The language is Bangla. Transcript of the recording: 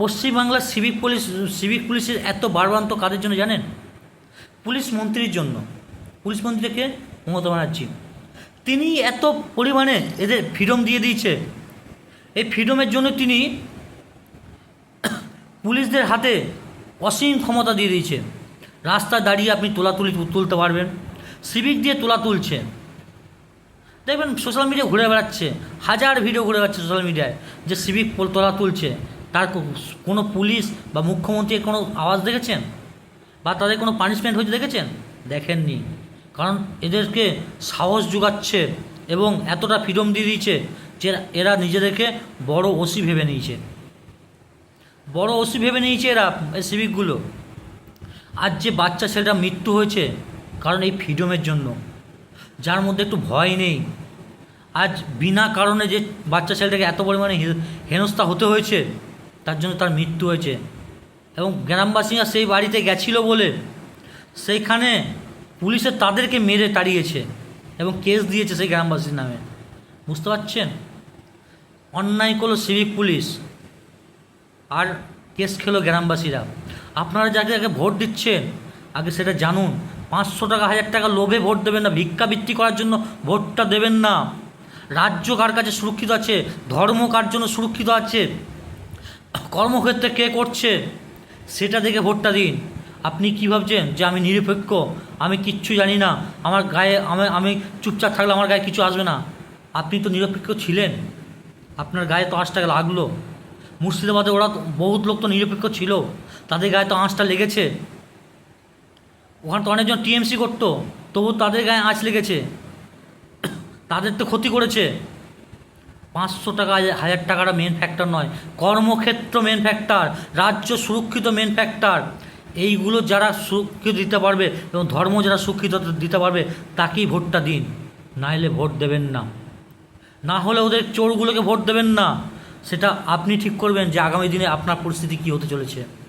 পশ্চিমবাংলার সিভিক পুলিশ, সিভিক পুলিশের এত বারবান্ত কাদের জন্য জানেন? পুলিশ মন্ত্রীর জন্য। পুলিশ মন্ত্রীকে মমতা ব্যানার্জি। তিনি এত পরিমাণে এদের ফ্রিডম দিয়ে দিয়েছে। এই ফ্রিডমের জন্য তিনি পুলিশদের হাতে অসীম ক্ষমতা দিয়ে দিয়েছে। রাস্তায় দাঁড়িয়ে আপনি তোলা তুলি তুলতে পারবেন। সিভিক দিয়ে তোলা তুলছে। দেখবেন সোশ্যাল মিডিয়া ঘুরে বেড়াচ্ছে। হাজার ভিডিও ঘুরে বেড়াচ্ছে সোশ্যাল মিডিয়ায় যে সিভিক তোলা তুলছে। তার কোনো পুলিশ বা মুখ্যমন্ত্রীর কোনো আওয়াজ দেখেছেন? বা তাদের কোনো পানিশমেন্ট হয়েছে দেখেছেন? দেখেননি। কারণ এদেরকে সাহস যোগাচ্ছে এবং এতটা ফ্রিডম দিয়ে দিয়েছে যে এরা নিজেদেরকে বড় ওসি ভেবে নিয়েছে। বড় ওসি ভেবে নিয়েছে এরা, এই সিভিকগুলো আজ যে বাচ্চা ছেলেটা মৃত্যু হয়েছে, কারণ এই ফ্রিডমের জন্য। যার মধ্যে একটু ভয় নেই। আজ বিনা কারণে যে বাচ্চা ছেলেটাকে এত পরিমাণে হেনস্থা হতে হয়েছে তার জন্য তার মৃত্যু হয়েছে। এবং গ্রামবাসীরা সেই বাড়িতে গেছিল বলে সেইখানে পুলিশে তাদেরকে মেরে তাড়িয়েছে এবং কেস দিয়েছে সেই গ্রামবাসীর নামে। বুঝতে পারছেন? অন্যায় করল সিভিক পুলিশ আর কেস খেলো গ্রামবাসীরা। আপনারা যাকে যাকে ভোট দিচ্ছেন, আগে সেটা জানুন। পাঁচশো টাকা, হাজার টাকা লোভে ভোট দেবেন না ভিক্ষাবৃত্তি করার জন্য ভোটটা দেবেন না। রাজ্য কার কাছে সুরক্ষিত আছে? ধর্ম কার জন্য সুরক্ষিত আছে? কর্মক্ষেত্রে কে করছে, সেটা দেখে ভোটটা দিন। আপনি কী ভাবছেন যে আমি নিরপেক্ষ? আমি কিচ্ছু জানি না। আমার গায়ে, আমি আমি চুপচাপ থাকলে আমার গায়ে কিছু আসবে না। আপনি তো নিরপেক্ষ ছিলেন। আপনার গায়ে তো আঁশটা লাগল। মুর্শিদাবাদে ওরা বহুত লোক তো নিরপেক্ষ ছিল। তাদের গায়ে তো আঁচটা লেগেছে। ওখানে তো অনেকজন টিএমসি করতো। তবু তাদের গায়ে আঁচ লেগেছে। তাদের তো ক্ষতি করেছে। পাঁচশো টাকা, হাজার- টাকাটা মেন ফ্যাক্টর নয়। কর্মক্ষেত্র মেন ফ্যাক্টর রাজ্য সুরক্ষিত মেন ফ্যাক্টর এইগুলো যারা সুরক্ষিত দিতে পারবে এবং ধর্ম যারা সুরক্ষিত দিতে পারবে, তাকেই ভোটটা দিন। নাইলে ভোট দেবেন না। না হলে ওদের চোরগুলোকে ভোট দেবেন না। সেটা আপনি ঠিক করবেন যে আগামী দিনে আপনার পরিস্থিতি কী হতে চলেছে।